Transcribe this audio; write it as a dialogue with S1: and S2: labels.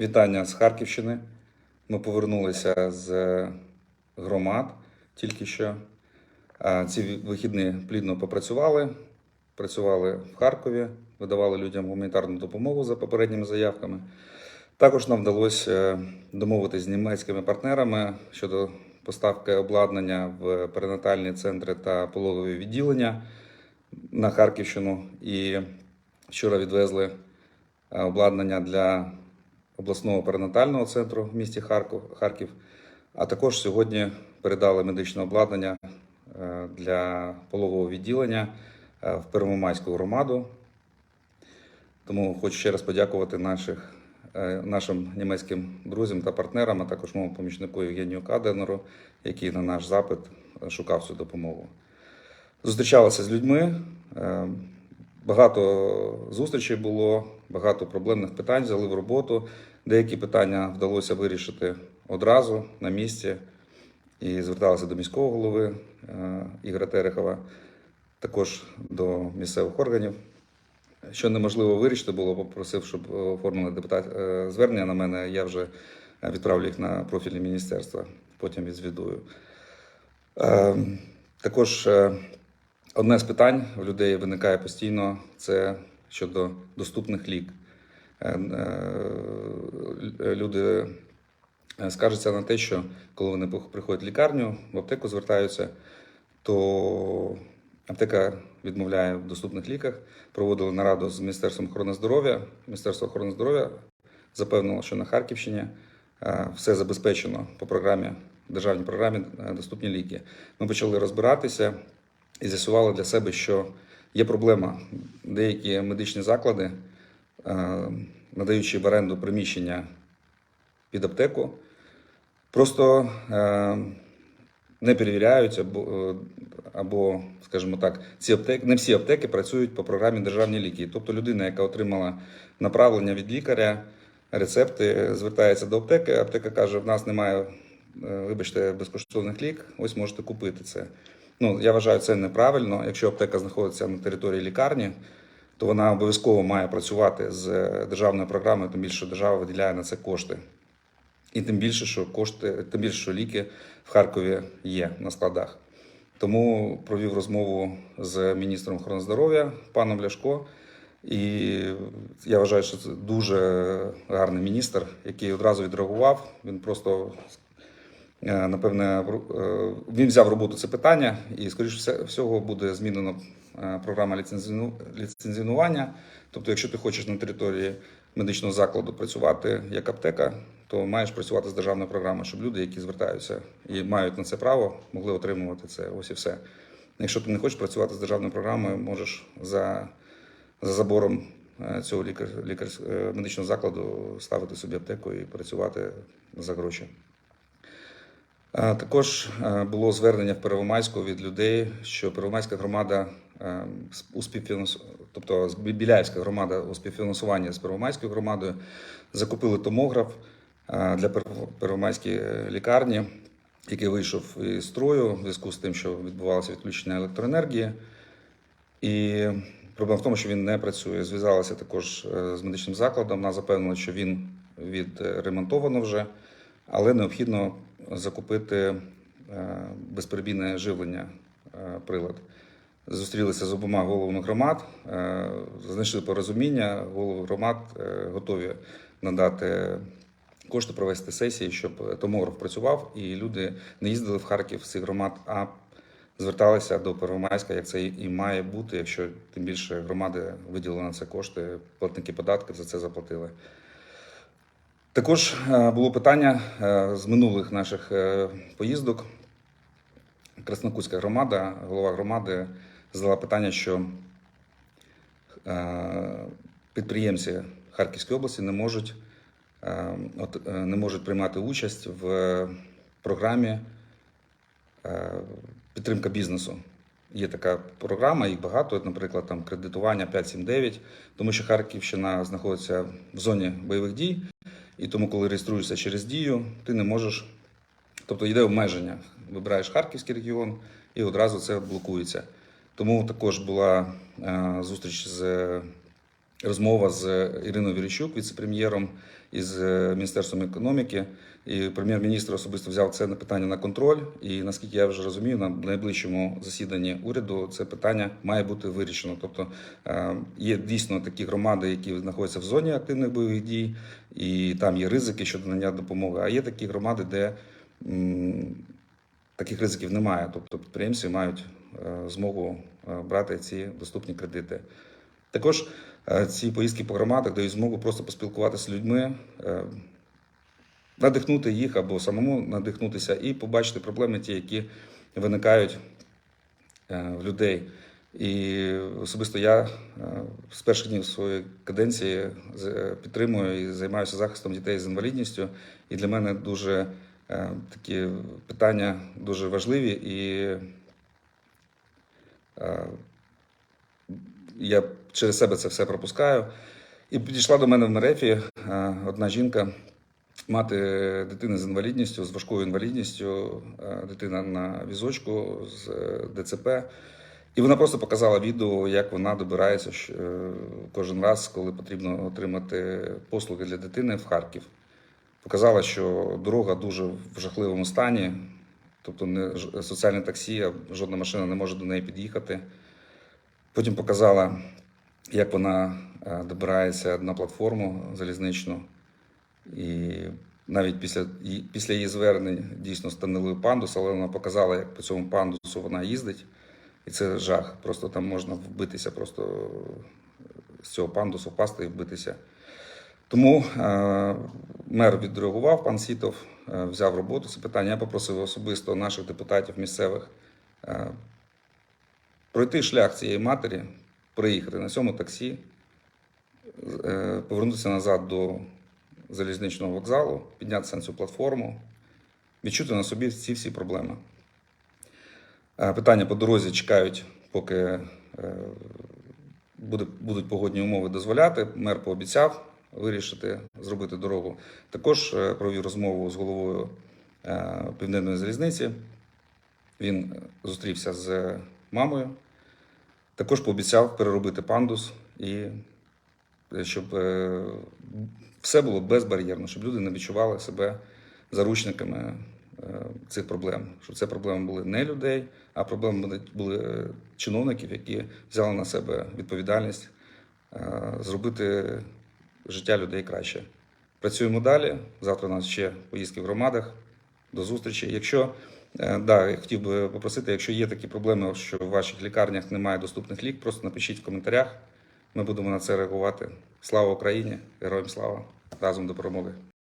S1: Вітання з Харківщини. Ми повернулися з громад тільки що. Ці вихідні плідно попрацювали. Працювали в Харкові, видавали людям гуманітарну допомогу за попередніми заявками. Також нам вдалося е, домовитися з німецькими партнерами щодо поставки обладнання в перинатальні центри та пологові відділення на Харківщину. І вчора відвезли е, обладнання для обласного перинатального центру в місті Харків, Харків. А також сьогодні передали медичне обладнання е, для пологового відділення е, в Первомайську громаду. Тому хочу ще раз подякувати наших, е, нашим німецьким друзям та партнерам, а також моєму помічнику Євгенію Каденеру, який на наш запит шукав цю допомогу. Зустрічалися з людьми. Багато зустрічей було, багато проблемних питань взяли в роботу. Деякі питання вдалося вирішити одразу на місці і зверталися до міського голови е, Ігоря Терехова, також до місцевих органів. Що неможливо вирішити було, попросив, щоб оформили депутат е, звернення на мене. Я вже відправлю їх на профільні міністерства, потім відзвідую. Е, Також е, одне з питань в людей виникає постійно це щодо доступних лік. Е, е, Люди е, скаржаться на те, що коли вони приходять в лікарню, в аптеку звертаються, то аптека відмовляє в доступних ліках. Проводили нараду з Міністерством охорони здоров'я. Міністерство охорони здоров'я запевнило, що на Харківщині все забезпечено по програмі, державній програмі доступні ліки. Ми почали розбиратися і з'ясували для себе, що є проблема. Деякі медичні заклади, е, надаючи в оренду приміщення під аптеку, просто е, не перевіряють або, е, або, скажімо так, ці аптеки, не всі аптеки працюють по програмі державні ліки. Тобто людина, яка отримала направлення від лікаря, рецепти, звертається до аптеки. Аптека каже: в нас немає, вибачте, безкоштовних лік, ось можете купити це. Ну, я вважаю, це неправильно. Якщо аптека знаходиться на території лікарні, то вона обов'язково має працювати з державною програмою, тим більше держава виділяє на це кошти. І тим більше, що кошти, тим більше, що ліки в Харкові є на складах. Тому провів розмову з міністром охорони здоров'я паном Ляшко. І я вважаю, що це дуже гарний міністр, який одразу відреагував. Він просто е, напевне в- е, він взяв роботу це питання, і скоріше всього буде змінено е, програма ліцензіонування. Тобто, якщо ти хочеш на території медичного закладу працювати як аптека, то маєш працювати з державною програмою, щоб люди, які звертаються і мають на це право, могли отримувати це. Ось і все. Якщо ти не хочеш працювати з державною програмою, можеш за, за забором е, цього лікар, лікар, е, медичного закладу ставити собі аптеку і працювати за гроші. Е, Також е, було звернення в Первомайську від людей, що Первомайська громада е, у тобто Біляївська громада у співфінансуванні з Первомайською громадою закупили томограф е, для Первомайської лікарні, який вийшов із строю в зв'язку з тим, що відбувалося відключення електроенергії. І проблема в тому, що він не працює. Зв'язалися також е, з медичним закладом. Нас запевнили, що він відремонтовано вже, але необхідно закупити е, безперебійне живлення е, прилад. Зустрілися з обома головами громад, е, знайшли порозуміння. Голови громад готові надати кошти провести сесії, щоб томограф працював, і люди не їздили в Харків з цих громад, а зверталися до Первомайська, як це і має бути, якщо тим більше громади виділили на це кошти, платники податків за це заплатили. Також е, було питання е, з минулих наших е, поїздок. Краснокутська громада, голова громади задала питання, що підприємці Харківської області не можуть, не можуть приймати участь в програмі підтримка бізнесу. Є така програма, їх багато, наприклад, там кредитування 579, тому що Харківщина знаходиться в зоні бойових дій, і тому, коли реєструєшся через дію, ти не можеш, тобто йде обмеження. Вибираєш Харківський регіон і одразу це блокується. Тому також була е, зустріч з розмова з Іриною Віріщук, віце-прем'єром із е, Міністерством економіки. І прем'єр-міністр особисто взяв це питання на контроль. І наскільки я вже розумію, на найближчому засіданні уряду це питання має бути вирішено. Тобто е, є дійсно такі громади, які знаходяться в зоні активних бойових дій, і там є ризики щодо надання допомоги. А є такі громади, де таких ризиків немає. Тобто підприємці мають е, змогу брати ці доступні кредити. Також ці поїздки по громадах дають змогу просто поспілкуватися з людьми, е, надихнути їх або самому надихнутися і побачити проблеми, ті, які виникають е, в людей. І особисто я е, з перших днів своєї каденції е, підтримую і займаюся захистом дітей з інвалідністю. І для мене дуже е, такі питання дуже важливі і е, я через себе це все пропускаю. І підійшла до мене в Мерефі е, одна жінка, мати дитини з інвалідністю, з важкою інвалідністю, е, дитина на візочку з е, ДЦП. І вона просто показала відео, як вона добирається кожен раз, коли потрібно отримати послуги для дитини в Харків. Показала, що дорога дуже в жахливому стані, тобто не соціальне таксі, жодна машина не може до неї під'їхати. Потім показала, як вона е, добирається на платформу залізничну. І навіть після, після її звернень дійсно встановили пандус, але вона показала, як по цьому пандусу вона їздить. І це жах. Просто там можна вбитися, просто з цього пандусу впасти і вбитися. Тому е, мер відреагував, пан Сітов е, взяв роботу це питання. Я попросив особисто наших депутатів місцевих е, пройти шлях цієї матері, приїхати на цьому таксі, е, повернутися назад до залізничного вокзалу, піднятися на цю платформу, відчути на собі ці всі проблеми. Е, Питання по дорозі чекають, поки е, будуть погодні умови дозволяти. Мер пообіцяв вирішити, зробити дорогу. Також провів розмову з головою Південної залізниці. Він зустрівся з мамою. Також пообіцяв переробити пандус і е, щоб е, все було безбар'єрно, щоб люди не відчували себе заручниками е, цих проблем. Щоб це проблеми були не людей, а проблеми були, чиновників, які взяли на себе відповідальність зробити життя людей краще. Працюємо далі. Завтра у нас ще поїздки в громадах. До зустрічі. Якщо да, я хотів би попросити, якщо є такі проблеми, що в ваших лікарнях немає доступних лік, просто напишіть в коментарях. Ми будемо на це реагувати. Слава Україні! Героям слава! Разом до перемоги!